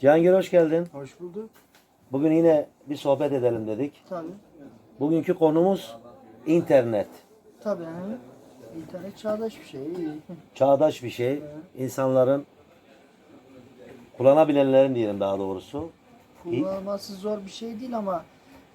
Cihangir hoş geldin. Hoş bulduk. Bugün yine bir sohbet edelim dedik. Tabii. Bugünkü konumuz internet. Tabii yani. İnternet çağdaş bir şey. Çağdaş bir şey. İnsanların kullanabilenlerin diyelim daha doğrusu. Kullanılması zor bir şey değil ama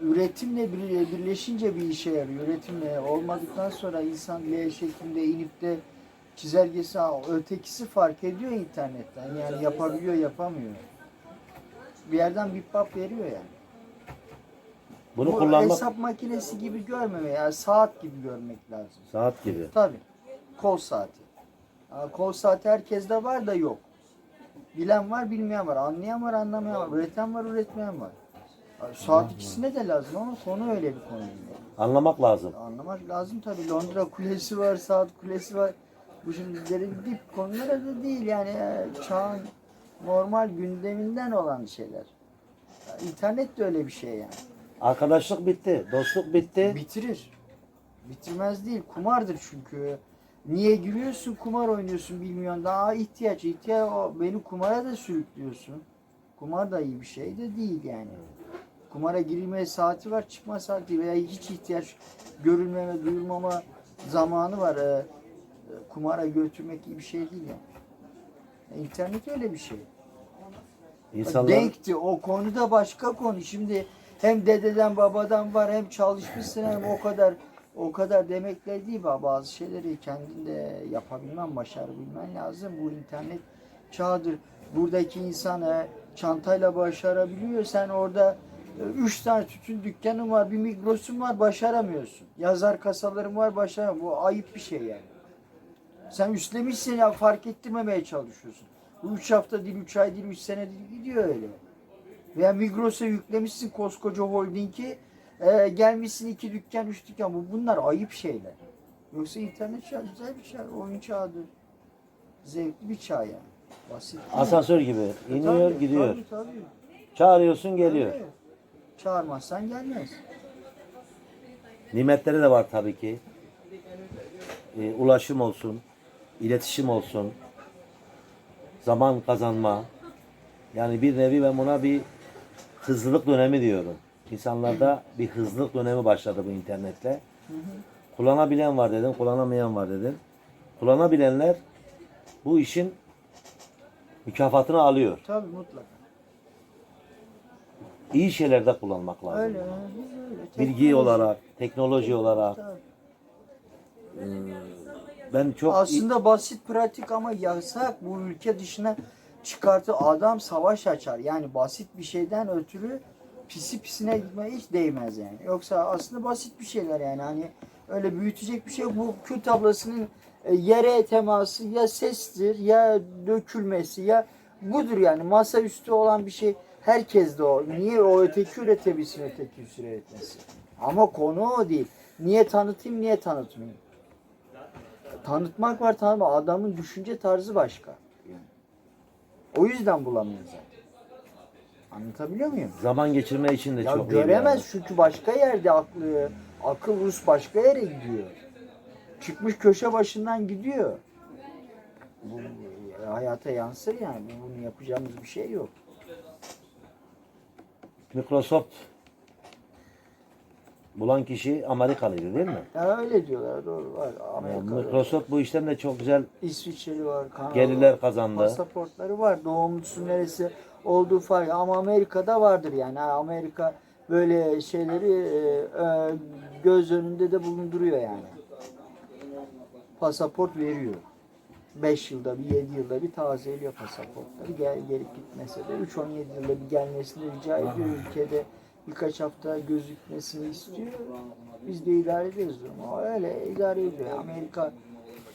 üretimle bir- birleşince bir işe yarıyor. Üretimle olmadıktan sonra insan L şeklinde inip de çizelgesi ötekisi fark ediyor internetten. Yani yapabiliyor yapamıyor. Bir yerden bir pap veriyor yani. Bunu Bu kullanmak hesap makinesi gibi görmeme yani saat gibi görmek lazım. saat gibi. Tabii. Kol saati. Ha, Kol saati herkeste var da yok. Bilen var, bilmeyen var. Anlayan var, anlamayan var. Üreten var, üretmeyen var. Ha, Saat ikisine de lazım ama konu öyle bir konu. değil. Anlamak lazım. Anlamak lazım tabii. Londra kulesi var, saat kulesi var. Bu şimdi derin dip konulara da değil yani e, çağın normal gündeminden olan şeyler. Ya, İnternet de öyle bir şey yani. Arkadaşlık bitti. Dostluk bitti. Bitirir. Bitirmez değil. Kumardır çünkü. Niye giriyorsun kumar oynuyorsun bilmiyorsun. Daha ihtiyaç. ihtiyaç o, beni kumara da sürüklüyorsun. Kumar da iyi bir şey de değil yani. Kumara girilmeye saati var, çıkma saati veya hiç ihtiyaç görülmeme, duyulmama zamanı var. Ee, e, kumara götürmek iyi bir şey değil yani. İnternet öyle bir şey. İnsanlar Denkti. O konuda başka konu. Şimdi hem dededen babadan var hem çalışmışsın hem o kadar o kadar demekle değil ba- bazı şeyleri kendinde yapabilmen, başarabilmen lazım. Bu internet çağıdır. Buradaki insan çantayla başarabiliyor. Sen orada e, üç tane tütün dükkanın var, bir mikrosun var, başaramıyorsun. Yazar kasaların var, başaramıyorsun. Bu ayıp bir şey yani. Sen üstlemişsin ya fark ettirmemeye çalışıyorsun. Bu üç hafta değil, üç ay değil, üç sene değil gidiyor öyle. Veya Migros'a yüklemişsin koskoca holdingi, e, gelmişsin iki dükkan, üç dükkan. Bu, bunlar ayıp şeyler. Yoksa internet çağı güzel bir çağ, oyun çağıdır. Zevkli bir çağ yani. Basit. asansör gibi iniyor Tabii, gidiyor. Tabii, tabii. Çağırıyorsun geliyor. Tabii. Çağırmazsan gelmez. Nimetleri de var tabii ki. Ee, ulaşım olsun, iletişim olsun, zaman kazanma. Yani bir nevi ben buna bir hızlılık dönemi diyorum. İnsanlarda bir hızlılık dönemi başladı bu internetle. Kullanabilen var dedim, kullanamayan var dedim. Kullanabilenler bu işin mükafatını alıyor. Tabii mutlaka. İyi şeylerde kullanmak lazım. Öyle. öyle. Bilgi olarak, teknoloji olarak. Tabii. Ben çok Aslında basit pratik ama yasak bu ülke dışına çıkartı adam savaş açar. Yani basit bir şeyden ötürü pisi pisine gitmeye hiç değmez yani. Yoksa aslında basit bir şeyler yani hani öyle büyütecek bir şey. Bu kül tablasının e, yere teması ya sestir ya dökülmesi ya budur yani masaüstü olan bir şey herkes de o. Niye o öteki üretebilsin öteki üretmesi? Ama konu o değil. Niye tanıtayım niye tanıtmayayım? Tanıtmak var tanıtma. Adamın düşünce tarzı başka. O yüzden bulamıyor zaten. Anlatabiliyor muyum? zaman geçirme için de Ya çok iyi. göremez yani. çünkü başka yerde aklı, akıl Rus başka yere gidiyor. Çıkmış köşe başından gidiyor. Bu e, hayata yansır yani. Bunu yapacağımız bir şey yok. Microsoft bulan kişi Amerikalıydı değil mi? Ya öyle diyorlar doğru var. Amerika'da. Microsoft bu işten de çok güzel İsviçreli var, Kanada gelirler var. kazandı. Pasaportları var. Doğumlusu neresi olduğu fark. Ama Amerika'da vardır yani. Ha, Amerika böyle şeyleri e, e, göz önünde de bulunduruyor yani. Pasaport veriyor. 5 yılda bir 7 yılda bir tazeliyor pasaportları. Gel, gelip gitmese de 3-17 yılda bir gelmesini rica ediyor. Ülkede birkaç hafta gözükmesini istiyor. Biz de idare ediyoruz durumu. Öyle idare ediyor. Amerika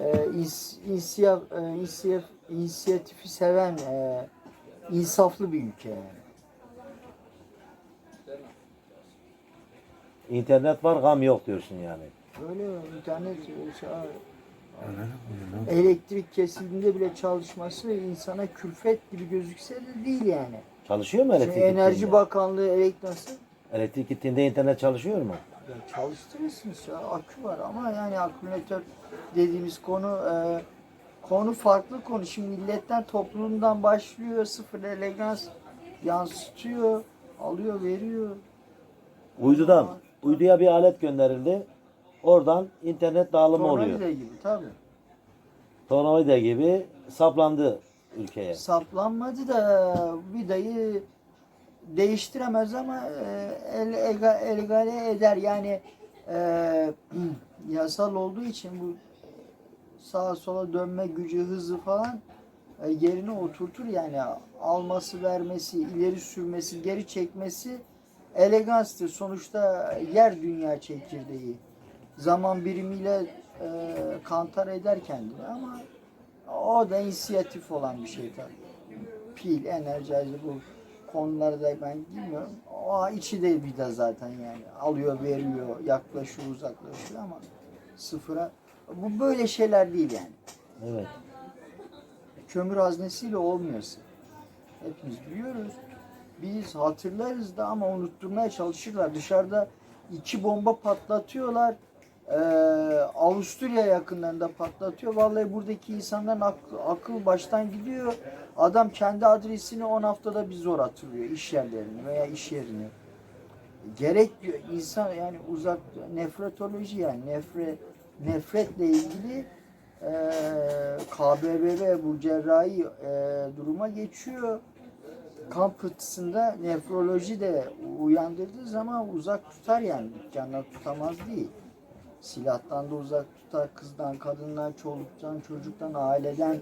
e, ins, insiyaf, e, insiyaf, inisiyatifi seven e, insaflı bir ülke yani. İnternet var gam yok diyorsun yani. Böyle internet e, şey- elektrik kesildiğinde bile çalışması insana külfet gibi gözükse de değil yani. Çalışıyor mu Şimdi elektrik Enerji gittiğinde? Bakanlığı elektrik nasıl? Elektrik gittiğinde internet çalışıyor mu? Ya çalıştırırsınız ya akü var ama yani akümülatör dediğimiz konu e, konu farklı konu. Şimdi milletten toplumdan başlıyor sıfır elegans yansıtıyor, alıyor, veriyor. Uydudan, uyduya bir alet gönderildi. Oradan internet dağılımı oluyor. Tornavida gibi tabii. Tornavida gibi saplandı ülkeye. Saplanmadı da vidayı değiştiremez ama e, el, ega- egale eder. Yani e, yasal olduğu için bu sağa sola dönme gücü, hızı falan e, yerine oturtur. Yani alması, vermesi, ileri sürmesi, geri çekmesi eleganstır. Sonuçta yer dünya çekirdeği. Zaman birimiyle e, kantar eder kendini ama o da inisiyatif olan bir şey tabii. Pil, enerji bu konularda ben bilmiyorum. O içi de bir de zaten yani. Alıyor, veriyor, yaklaşıyor, uzaklaşıyor ama sıfıra. Bu böyle şeyler değil yani. Evet. Kömür haznesiyle olmuyorsun. Hepimiz biliyoruz. Biz hatırlarız da ama unutturmaya çalışırlar. Dışarıda iki bomba patlatıyorlar. Ee, Avusturya yakınlarında patlatıyor. Vallahi buradaki insanların aklı, akıl baştan gidiyor. Adam kendi adresini 10 haftada bir zor hatırlıyor. iş yerlerini veya iş yerini. Gerek insan yani uzak nefrotoloji yani nefret nefretle ilgili e, KBBB bu cerrahi e, duruma geçiyor. Kan pıhtısında nefroloji de uyandırdığı zaman uzak tutar yani dükkanlar tutamaz değil. Silahtan da uzak tutar, kızdan, kadından, çoluktan, çocuktan, aileden,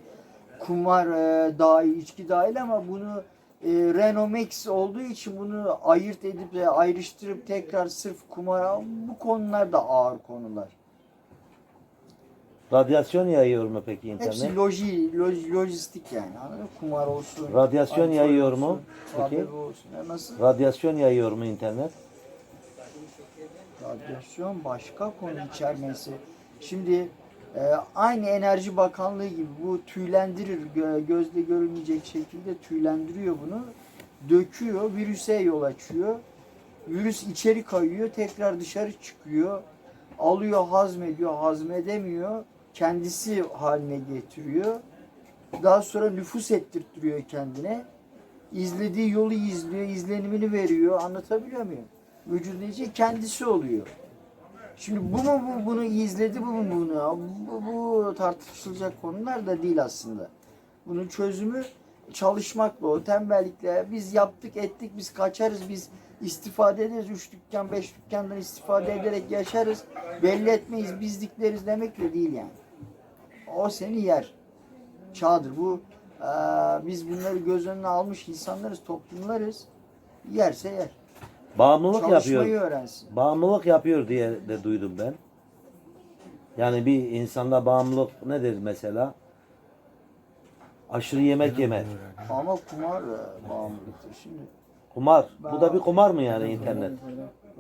kumar e, dahil, içki dahil ama bunu e, Renomex olduğu için bunu ayırt edip de ayrıştırıp tekrar sırf kumara bu konular da ağır konular. Radyasyon yayıyor mu peki internet? Hepsi loji, loj- lojistik yani. Anladın mı? Kumar olsun. Radyasyon yayıyor olsun, mu? Peki. Olsun. Ya nasıl? Radyasyon yayıyor mu internet? Radyasyon başka konu içermesi. Şimdi e, aynı Enerji Bakanlığı gibi bu tüylendirir, gö- gözle görülmeyecek şekilde tüylendiriyor bunu. Döküyor, virüse yol açıyor. Virüs içeri kayıyor, tekrar dışarı çıkıyor. Alıyor, hazmediyor, hazmedemiyor. Kendisi haline getiriyor. Daha sonra nüfus ettirtiyor kendine. İzlediği yolu izliyor, izlenimini veriyor. Anlatabiliyor muyum? Vücudun kendisi oluyor. Şimdi bu mu bu bunu izledi bu mu bunu? Bu, bu tartışılacak konular da değil aslında. Bunun çözümü çalışmakla, o tembellikle biz yaptık ettik biz kaçarız biz istifade ederiz. Üç dükkan beş dükkandan istifade ederek yaşarız. Belli etmeyiz bizdikleriz demekle değil yani. O seni yer. Çağdır bu. eee, biz bunları göz önüne almış insanlarız, toplumlarız. Yerse yer. Bağımlılık Çalışmayı yapıyor. öğrensin. Bağımlılık yapıyor diye de duydum ben. Yani bir insanda bağımlılık nedir mesela? Aşırı yemek yeme. Ama kumar e, bağımlılıktır. Şimdi Kumar. Bu da bir kumar mı yani internet?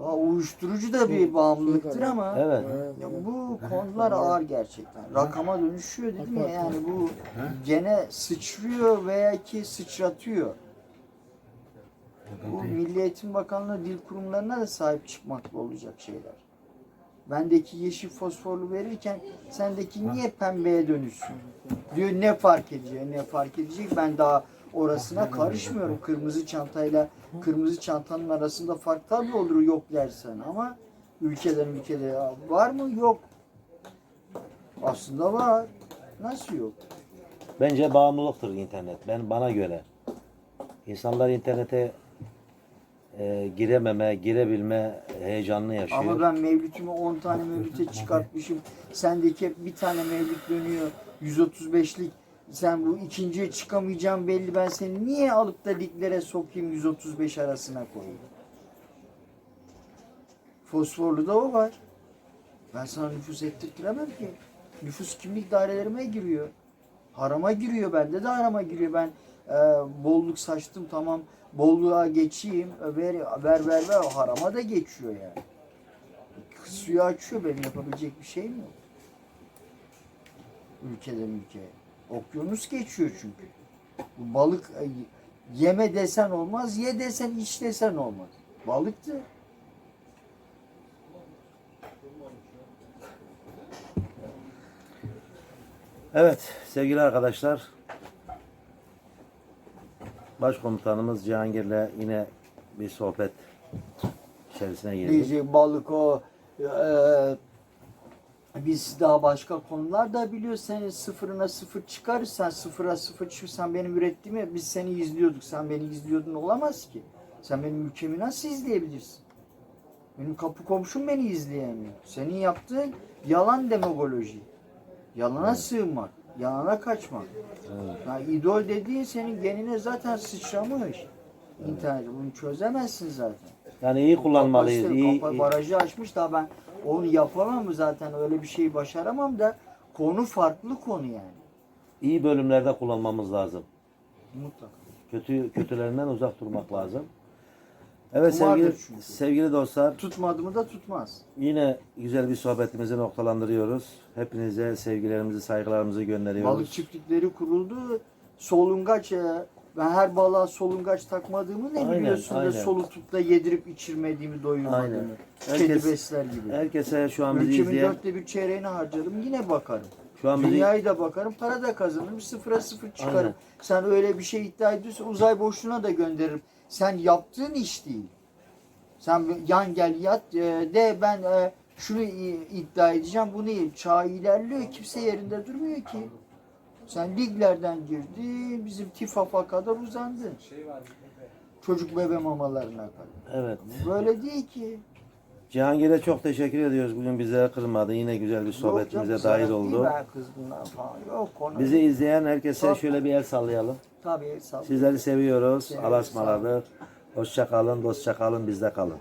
ha, uyuşturucu da bir bağımlılıktır ama Evet. ya bu konular ağır gerçekten. Rakama dönüşüyor dedim ya yani bu gene sıçrıyor veya ki sıçratıyor. Bu Milli Eğitim Bakanlığı dil kurumlarına da sahip çıkmakla olacak şeyler. Bendeki yeşil fosforlu verirken sendeki niye pembeye dönüşsün? Diyor ne fark ediyor, ne fark edecek? Ben daha orasına karışmıyorum. Kırmızı çantayla kırmızı çantanın arasında fark tabii olur yok dersen ama ülkeden ülkede var mı? Yok. Aslında var. Nasıl yok? Bence bağımlılıktır internet. Ben bana göre. İnsanlar internete e, girememe, girebilme heyecanını yaşıyor. Ama ben mevlütümü 10 tane mevlüte çıkartmışım. Sendeki bir tane mevlüt dönüyor. 135'lik. Sen bu ikinciye çıkamayacağım belli. Ben seni niye alıp da liglere sokayım 135 arasına koyayım? Fosforlu da o var. Ben sana nüfus ettirtiremem ki. Nüfus kimlik dairelerime giriyor. Harama giriyor. Bende de harama giriyor. Ben e, bolluk saçtım tamam. Bolluğa geçeyim. Ver ver ver, ver. Harama da geçiyor yani. Suyu açıyor. Benim yapabilecek bir şeyim yok. Ülkeden ülkeye. Okyanus geçiyor çünkü. Balık e, yeme desen olmaz, ye desen iç desen olmaz. Balıktı. Evet sevgili arkadaşlar. Başkomutanımız Cihangir'le yine bir sohbet içerisine girdik. Diyecek balık o eee, biz daha başka konular da biliyoruz. Senin sıfırına sıfır çıkarırsan, sıfıra sıfır çıkırsan benim ürettiğimi biz seni izliyorduk. Sen beni izliyordun olamaz ki. Sen benim ülkemi nasıl izleyebilirsin? Benim kapı komşum beni izleyemiyor. Senin yaptığın yalan demagoloji. Yalana sığınmak, yalana kaçmak. Yani idol dediğin senin genine zaten sıçramış. İnternet bunu çözemezsin zaten. Yani iyi kullanmalıyız. Kapasite- iyi, kapa- iyi- barajı açmış da ben onu yapamam zaten öyle bir şeyi başaramam da konu farklı konu yani. iyi bölümlerde kullanmamız lazım. Mutlaka. Kötü kötülerinden uzak durmak lazım. Evet sevgili çünkü. sevgili dostlar Tutmadı mı da tutmaz. yine güzel bir sohbetimizi noktalandırıyoruz. Hepinize sevgilerimizi, saygılarımızı gönderiyoruz. Balık çiftlikleri kuruldu. Solungaç e, ben her balığa solungaç takmadığımı ne Aynen, biliyorsun da aynen. solutup da yedirip içirmediğimi doyurmadığımı. Aynen. Kedi Herkes- besler gibi. Herkese şu an bizi Ülkemin izleyen, dörtte bir çeyreğini harcadım yine bakarım. şu an bizi Dünyayı da bakarım, para da kazanırım, sıfıra sıfır çıkarım. Aynen. Sen öyle bir şey iddia ediyorsan uzay boşluğuna da gönderirim. Sen yaptığın iş değil. Sen yan gel yat e, de ben e, şunu iddia edeceğim, bunu. Çağ ilerliyor, kimse yerinde durmuyor ki. Sen liglerden girdin, bizim TİFAF'a kadar uzandın. Çocuk bebe mamalarına kadar. evet. Böyle değil ki. Cihangir'e çok teşekkür ediyoruz. Bugün bizleri kırmadı. Yine güzel bir Yok sohbetimize canım, dahil oldu. Falan. Yok konu. Bizi izleyen herkese Çok- şöyle bir el sallayalım. Tabii ol. Sizleri seviyoruz. Allah'a ısmarladık. Hoşça kalın, dostça kalın, bizde kalın.